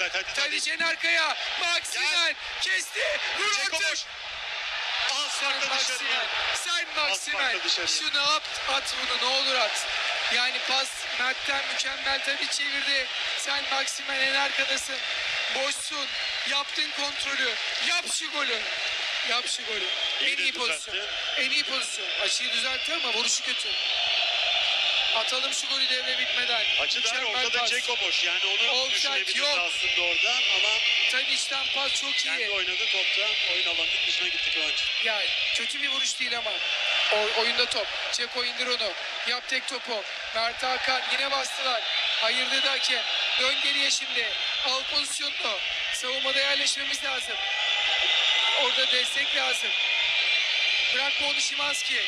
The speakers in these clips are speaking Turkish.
Hadi, hadi. Tadic en arkaya. Maximen kesti. Vur Ceko artık. boş. Al Sen dışarıya. Şunu at, at bunu ne olur at. Yani pas Mert'ten mükemmel Tadic çevirdi. Sen Maximen en arkadasın. Boşsun. Yaptın kontrolü. Yap şu golü. Yap şu golü. En iyi pozisyon. En iyi pozisyon. Açıyı düzeltti ama vuruşu kötü. Atalım şu golü devre bitmeden. Açı dar ortada pas. Ceko boş. Yani onu Offside düşünebiliriz yok. aslında oradan ama Tadic'ten pas çok iyi. kendi oynadı topta. Oyun alanının dışına gitti Kıvanç. Ya kötü bir vuruş değil ama. O, oyunda top. Ceko indir onu. Yap tek topu. Mert Hakan yine bastılar. Hayır dedi hakem. Dön geriye şimdi. Al pozisyonunu. Savunmada yerleşmemiz lazım. Orada destek lazım. Bırakma onu Şimanski.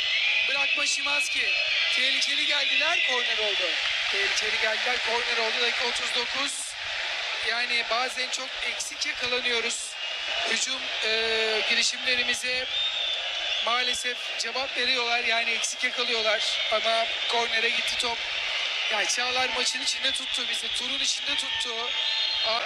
Bırakma Şimanski. Tehlikeli geldiler. Korner oldu. Tehlikeli geldiler. Korner oldu. Dakika 39. Yani bazen çok eksik yakalanıyoruz. Hücum e, girişimlerimize maalesef cevap veriyorlar. Yani eksik yakalıyorlar. Ama kornere gitti top. Yani Çağlar maçın içinde tuttu bizi. Turun içinde tuttu.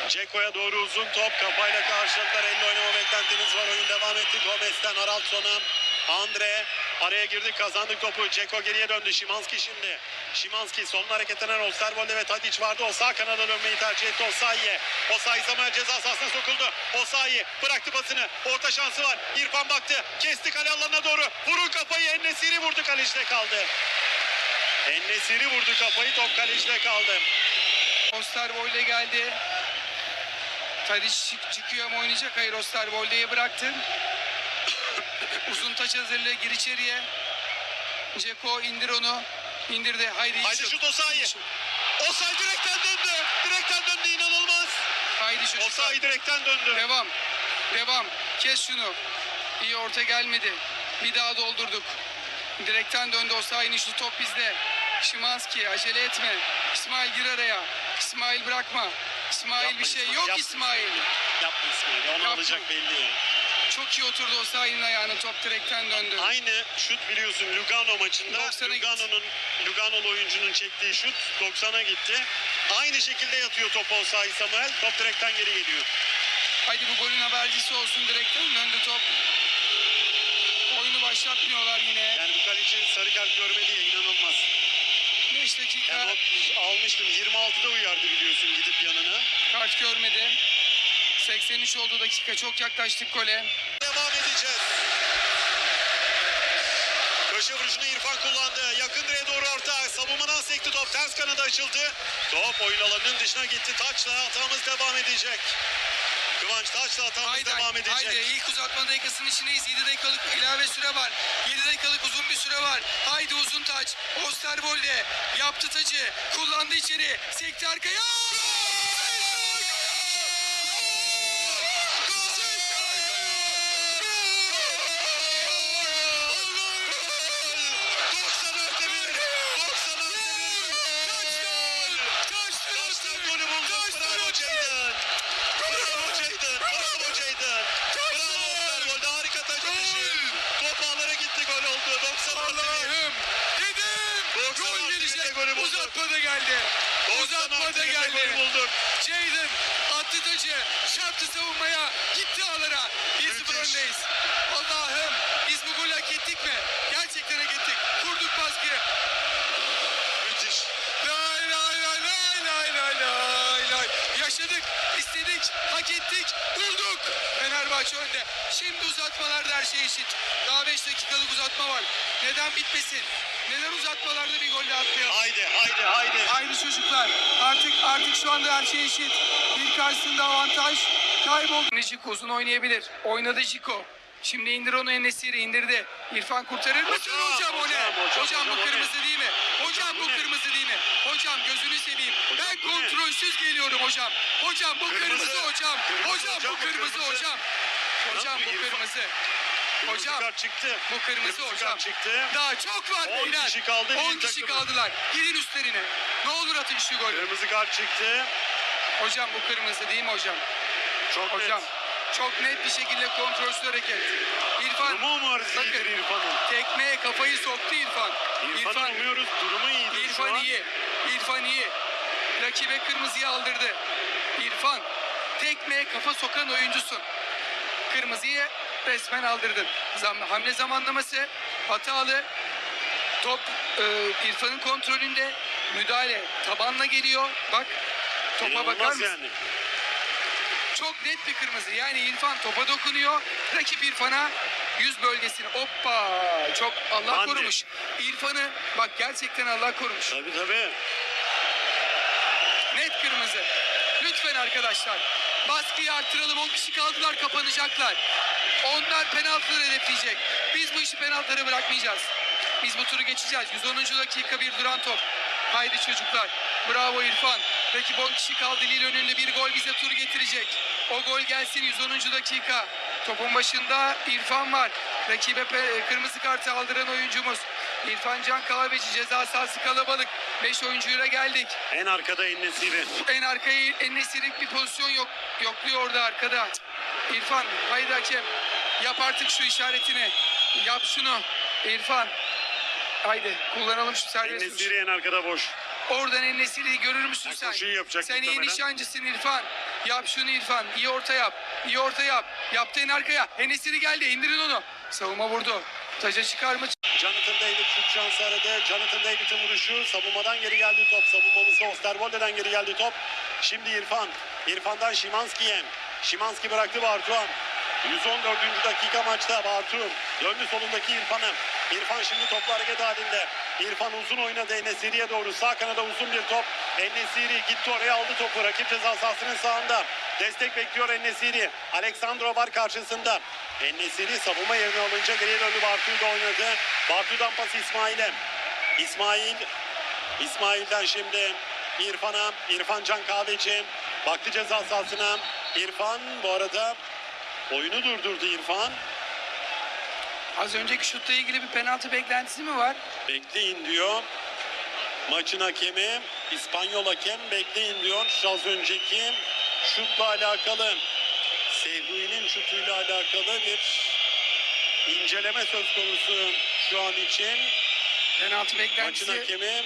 Ceko'ya doğru uzun top kafayla karşıladılar. Elle oynama beklentimiz var. Oyun devam etti. Gomez'ten Haraldson'a. Andre araya girdik kazandık topu. Ceko geriye döndü. Şimanski şimdi. Şimanski solun hareketlenen Osterwolde ve Tadic vardı. O sağ kanada dönmeyi tercih etti Osayi'ye. Osayi Samuel ceza sahasına sokuldu. Osayi bıraktı pasını. Orta şansı var. İrfan baktı. Kesti kale alanına doğru. Vurun kafayı. Ennesiri vurdu kalecide kaldı. Ennesiri vurdu kafayı. Top kalecide kaldı. Osterwolde geldi. Tadic çık- çıkıyor ama oynayacak. Hayır Osterwolde'yi bıraktı. Uzun taç hazırlığı gir içeriye. Ceko indir onu. İndirdi. Haydi Haydi şut. şut Osayi. Şut. Osayi direkten döndü. Direkten döndü inanılmaz. Haydi çocuklar. Osayi direkten döndü. Devam. Devam. Kes şunu. İyi orta gelmedi. Bir daha doldurduk. Direkten döndü Osayi'nin şu top bizde. Şimanski acele etme. İsmail gir araya. İsmail bırakma. İsmail Yapma bir şey İsmail, yok yapma İsmail. Yapma İsmail. Onu Yapma. alacak belli ya. Çok iyi oturdu Osayi'nin ayağına top direkten döndü. Aynı şut biliyorsun Lugano maçında. 90'a gitti. Lugano'nun Lugano'lu oyuncunun çektiği şut 90'a gitti. Aynı şekilde yatıyor topu Osayi Samuel. Top direkten geri geliyor. Haydi bu golün habercisi olsun direkten döndü top. Oyunu başlatmıyorlar yine. Yani bu kaleci sarı kart görmedi ya inanılmaz. 5 dakika Yani almıştım 26'da uyardı biliyorsun gidip yanına. kart görmedi. 83 oldu dakika çok yaklaştık gole. Devam edeceğiz. Köşe vuruşunu İrfan kullandı. Yakın direğe doğru orta. Savunmadan sekti top. Ters kanada açıldı. Top oyun alanının dışına gitti. Taçla hatamız devam edecek. Kıvanç Taçla hatamız Haydi, devam edecek. haydi ilk uzatma dakikasının içindeyiz. 7 dakikalık ilave süre var. 7 dakikalık uzun bir süre var. Haydi uzun taç. Osterwolde yaptı tacı. Kullandı içeri. Sekti arkaya. Taçtan golü bulduk. Uzatmada geldi. Uzatmada geldi. Jadon attı tacı. Çarptı savunmaya. Gitti ağlara. 1-0 Müthiş. öndeyiz. Allah'ım biz bu golü hak ettik mi? Gerçekten hak ettik. Kurduk baskıyı. Müthiş. Lay lay lay lay lay lay lay lay. Yaşadık, istedik, hak ettik, bulduk. Fenerbahçe önde. Şimdi uzatmalarda her şey eşit. Daha 5 dakikalık uzatma var. Neden bitmesin? Neden uzatmalarda bir golle atmayalım? Haydi haydi haydi. Haydi çocuklar. Artık artık şu anda her şey eşit. Bir karşısında avantaj kayboldu. Ciko uzun oynayabilir. Oynadı Ciko. Şimdi indir onu Enesiri indirdi. İrfan kurtarır mısın Hocam, hocam, o ne? hocam, hocam, bu kırmızı değil mi? Hocam, bu kırmızı değil mi? Hocam gözünü seveyim. Ben kontrolsüz geliyorum hocam. Hocam bu Kırmızı. hocam. Hocam, bu kırmızı, hocam. Hocam bu kırmızı. Kırmızı Hocam kart çıktı. bu kırmızı, Kırmızı hocam. çıktı. Daha çok var 10 beyler. kişi kaldı, bir 10 kişi takımı. kaldılar. Gidin üstlerine. Ne olur atın şu golü. Kırmızı kart çıktı. Hocam bu kırmızı değil mi hocam? Çok Hocam net. çok net bir şekilde kontrolsüz hareket. İrfan Durumu iyidir İrfan'ın? tekmeye kafayı soktu İrfan. İrfan'ı umuyoruz. Durumu iyidir şu İrfan an. iyi. İrfan iyi. Rakibe kırmızıyı aldırdı. İrfan tekme kafa sokan oyuncusun. Kırmızıyı resmen aldırdın. Zam hamle zamanlaması hatalı. Top e, İrfan'ın kontrolünde. Müdahale tabanla geliyor. Bak topa bakar İnanılmaz mısın? yani. Çok net bir kırmızı. Yani İrfan topa dokunuyor. Rakip İrfan'a yüz bölgesini. Hoppa! Çok Allah Bandi. korumuş. İrfan'ı bak gerçekten Allah korumuş. Tabii tabii. Net kırmızı. Lütfen arkadaşlar. Baskıyı arttıralım. 10 kişi kaldılar kapanacaklar. Onlar penaltıları hedefleyecek. Biz bu işi penaltılara bırakmayacağız. Biz bu turu geçeceğiz. 110. dakika bir duran top. Haydi çocuklar. Bravo İrfan. Rakip 10 kişi kaldı Lille önünde. Bir gol bize tur getirecek. O gol gelsin 110. dakika. Topun başında İrfan var. Rakibe kırmızı kartı aldıran oyuncumuz. İrfan Can Kahveci ceza sahası kalabalık. 5 oyuncuyla geldik. En arkada Ennesiri. En arkaya Enes'ilik bir pozisyon yok. Yokluyor orada arkada. İrfan haydi hakem. Yap artık şu işaretini. Yap şunu. İrfan. Haydi kullanalım şu serbest. Ennesiri en arkada boş. Oradan Enes'ilik görür müsün sen? koşuyu yapacak Sen iyi muhtemelen. nişancısın İrfan. Yap şunu İrfan. İyi orta yap. İyi orta yap. Yaptı en arkaya. Enes'iri geldi. indirin onu. Savunma vurdu. Taca çıkar mı? Jonathan David şut şansı aradı. Jonathan David'in vuruşu. Savunmadan geri geldi top. Savunmamızda Osterwolde'den geri geldi top. Şimdi İrfan. İrfan'dan Şimanski'ye. Şimanski bıraktı Bartuan. 114. dakika maçta Bartu. Döndü solundaki İrfan'a. İrfan şimdi topla hareket halinde. İrfan uzun oynadı Enesiri'ye doğru. Sağ kanada uzun bir top. Enesiri gitti oraya aldı topu. Rakip ceza sahasının sağında. Destek bekliyor Enesiri. Alexandro var karşısında. Enesiri savunma yerine alınca geriye döndü Bartu'yu oynadı. Bartu'dan pas İsmail'e. İsmail İsmail'den şimdi İrfan'a. İrfan Can Kahveci. Baktı ceza sahasına. İrfan bu arada oyunu durdurdu İrfan. Az önceki şutla ilgili bir penaltı beklentisi mi var? Bekleyin diyor. Maçın hakemi İspanyol hakem bekleyin diyor. Az önceki şutla alakalı Sehrui'nin şutuyla alakalı bir inceleme söz konusu şu an için. Penaltı Maçın beklentisi. hakemi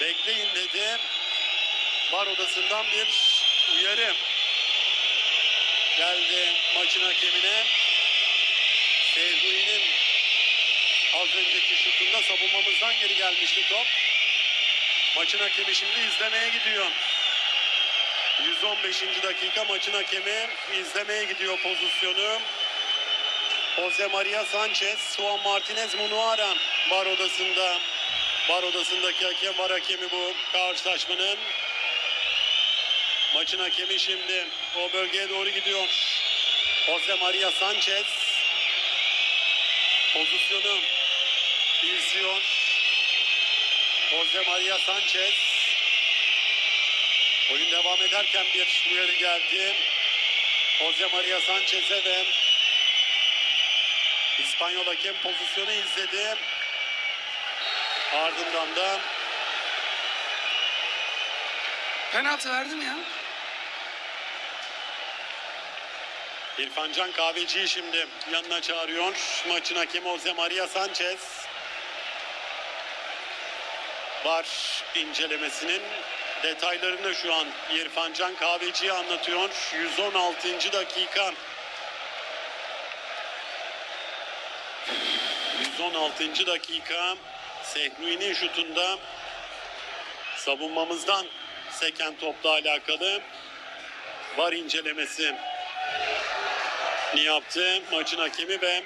bekleyin dedi. Var odasından bir uyarı geldi maçın hakemine. Sehrui'nin az önceki şutunda savunmamızdan geri gelmişti top. Maçın hakemi şimdi izlemeye gidiyor. 115. dakika maçın hakemi izlemeye gidiyor pozisyonu. Jose Maria Sanchez, Juan Martinez Munuara var odasında. Var odasındaki hakem var hakemi bu karşılaşmanın. Maçın hakemi şimdi o bölgeye doğru gidiyor. Jose Maria Sanchez pozisyonu izliyor. Jose Maria Sanchez oyun devam ederken bir uyarı geldi. Jose Maria Sanchez'e ve İspanyol hakem pozisyonu izledi. Ardından da Penaltı verdim ya. İrfan Can Kahveci'yi şimdi yanına çağırıyor. Maçın hakemi Jose Maria Sanchez. Var incelemesinin detaylarını şu an İrfan Can Kahveci'ye anlatıyor. 116. dakika. 116. dakika. Sehnui'nin şutunda savunmamızdan seken topla alakalı var incelemesi ni yaptı maçın hakemi ve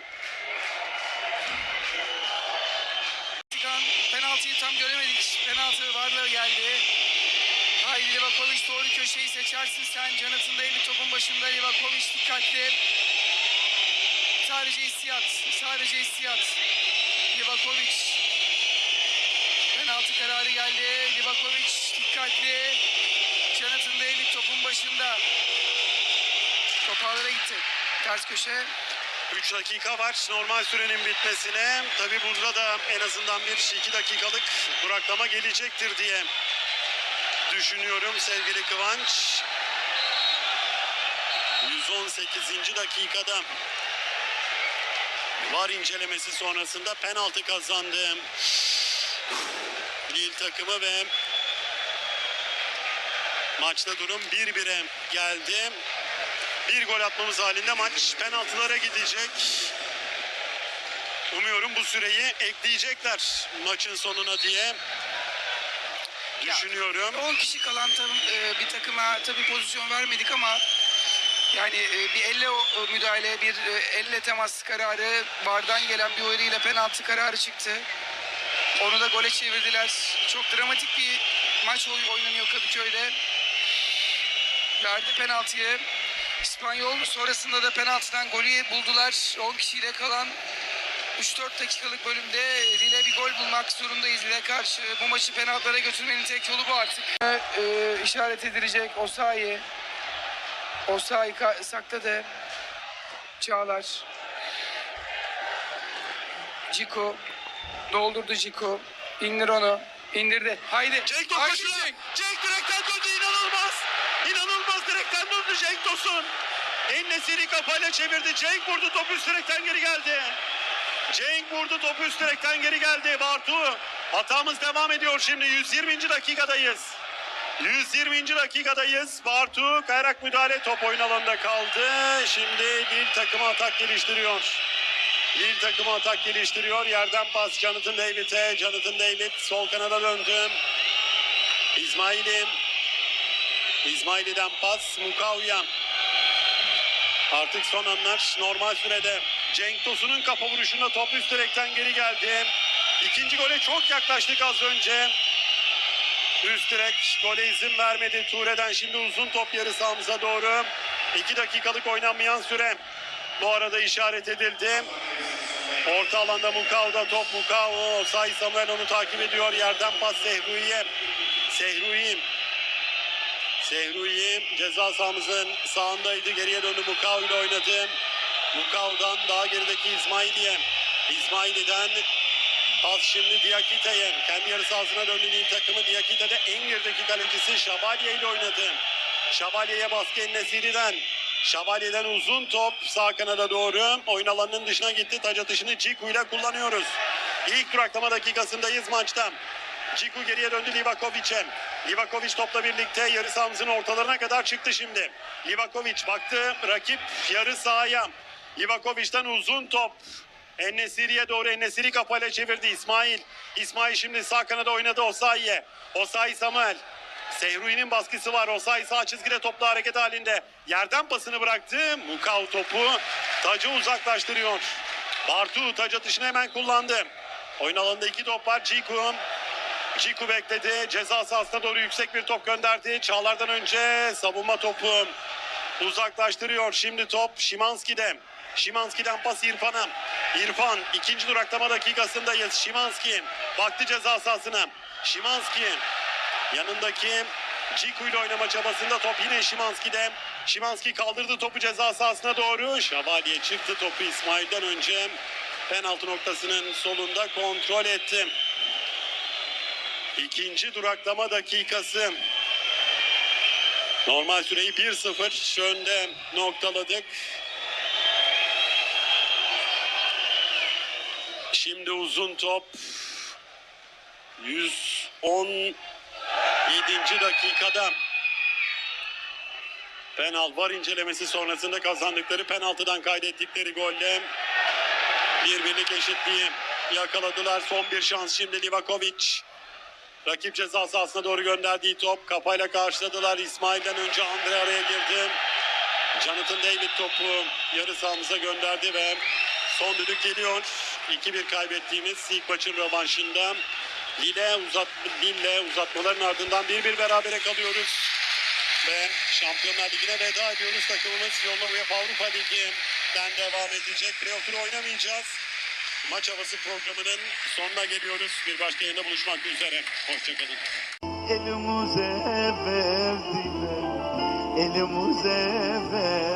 penaltıyı tam göremedik. Penaltı varlığı geldi. Haydi Livakovic doğru köşeyi seçersin sen. Jonathan David topun başında. Livakovic dikkatli. Sadece hissiyat. Sadece hissiyat. Livakovic. Penaltı kararı geldi. Livakovic dikkatli. Jonathan David topun başında. Top ağlara gitti. Ters köşe. 3 dakika var normal sürenin bitmesine. Tabi burada da en azından bir 2 dakikalık duraklama gelecektir diye düşünüyorum sevgili Kıvanç. 118. dakikada var incelemesi sonrasında penaltı kazandı. Lille takımı ve Maçta durum 1-1'e geldi. Bir gol atmamız halinde maç penaltılara gidecek. Umuyorum bu süreyi ekleyecekler maçın sonuna diye düşünüyorum. 10 kişi kalan tabii, e, bir takıma tabii pozisyon vermedik ama yani e, bir elle o- müdahale, bir e, elle temas kararı, bardan gelen bir uyarıyla penaltı kararı çıktı. Onu da gole çevirdiler. Çok dramatik bir maç oy- oynanıyor Kadıköy'de. Verdi penaltıyı. İspanyol sonrasında da penaltıdan golü buldular. 10 kişiyle kalan 3-4 dakikalık bölümde Lille bir gol bulmak zorundayız Lille karşı. Bu maçı penaltılara götürmenin tek yolu bu artık. Ee, işaret edilecek Osayi. Osayi sakladı. Çağlar. Ciko. Doldurdu Ciko. İndir onu. İndirdi. Haydi. Cenk top Haydi koşuyor. Cenk. Cenk direkten döndü inanılmaz. İnanılmaz direkten döndü Cenk Tosun. Ennesiri kafayla çevirdi. Cenk vurdu top üst direkten geri geldi. Cenk vurdu top üst direkten geri geldi. Bartu. Hatamız devam ediyor şimdi. 120. dakikadayız. 120. dakikadayız. Bartu kayarak müdahale top oyun alanında kaldı. Şimdi bir takımı atak geliştiriyor. Bir takımı atak geliştiriyor. Yerden pas Jonathan David'e. Jonathan David sol kanada döndü. İsmail'im. İsmail'den pas Mukavya. Artık son anlar normal sürede. Cenk Tosun'un kafa vuruşunda top üst direkten geri geldi. İkinci gole çok yaklaştık az önce. Üst direk gole izin vermedi. Ture'den şimdi uzun top yarı sahamıza doğru. İki dakikalık oynanmayan süre. Bu arada işaret edildi. Orta alanda Mukav'da top Mukav. Say Samuel onu takip ediyor. Yerden pas Sehrui'ye. Sehrui'yim. Sehrui'yim ceza sahamızın sağındaydı. Geriye döndü Mukav ile oynadı. Mukav'dan daha gerideki İsmail'iye. İsmail'den pas şimdi Diakite'ye. Kendi yarı sahasına döndü Lille takımı. Diakite de en gerideki kalecisi Şabalye ile oynadı. Şabalye'ye baskı Nesiri'den. Şabalye'den uzun top sağ kanada doğru. Oyun alanının dışına gitti. Taç atışını Ciku ile kullanıyoruz. İlk duraklama dakikasındayız maçta. Ciku geriye döndü Livakovic'e. Livakovic topla birlikte yarı sahamızın ortalarına kadar çıktı şimdi. Livakovic baktı rakip yarı sahaya. Livakovic'ten uzun top. Ennesiri'ye doğru Ennesiri kafayla çevirdi İsmail. İsmail şimdi sağ kanada oynadı Osayi'ye. Osayi Samuel. Sehrui'nin baskısı var. Osayi sağ çizgide topla hareket halinde. Yerden pasını bıraktı. Mukav topu tacı uzaklaştırıyor. Bartu taç atışını hemen kullandı. Oyun alanında iki top var. Ciku. Ciku bekledi. Ceza sahasına doğru yüksek bir top gönderdi. Çağlar'dan önce savunma topu uzaklaştırıyor. Şimdi top Şimanski'de. Şimanski'den pas İrfan'a. İrfan ikinci duraklama dakikasındayız. Şimanski baktı ceza sahasına. Şimanski yanındaki Ciku ile oynama çabasında top yine Şimanski'de. Şimanski kaldırdı topu ceza sahasına doğru. Şabalye çıktı topu İsmail'den önce. Penaltı noktasının solunda kontrol etti. İkinci duraklama dakikası. Normal süreyi 1-0 önde noktaladık. Şimdi uzun top. 117. dakikada penal var incelemesi sonrasında kazandıkları penaltıdan kaydettikleri golle bir birlik eşitliği yakaladılar. Son bir şans şimdi Livakovic. Rakip ceza sahasına doğru gönderdiği top kafayla karşıladılar. İsmail'den önce Andre araya girdi. Jonathan David topu yarı sahamıza gönderdi ve son düdük geliyor. 2-1 kaybettiğimiz ilk maçın rövanşında Lille, uzat, Lille uzatmaların ardından 1-1 berabere kalıyoruz. Ve Şampiyonlar Ligi'ne veda ediyoruz. Takımımız yoluna UEFA Avrupa Ligi'den devam edecek. Playoff turu oynamayacağız. Maç havası programının sonuna geliyoruz. Bir başka yayında buluşmak üzere. Hoşçakalın. elimize verdiler, elimize verdiler.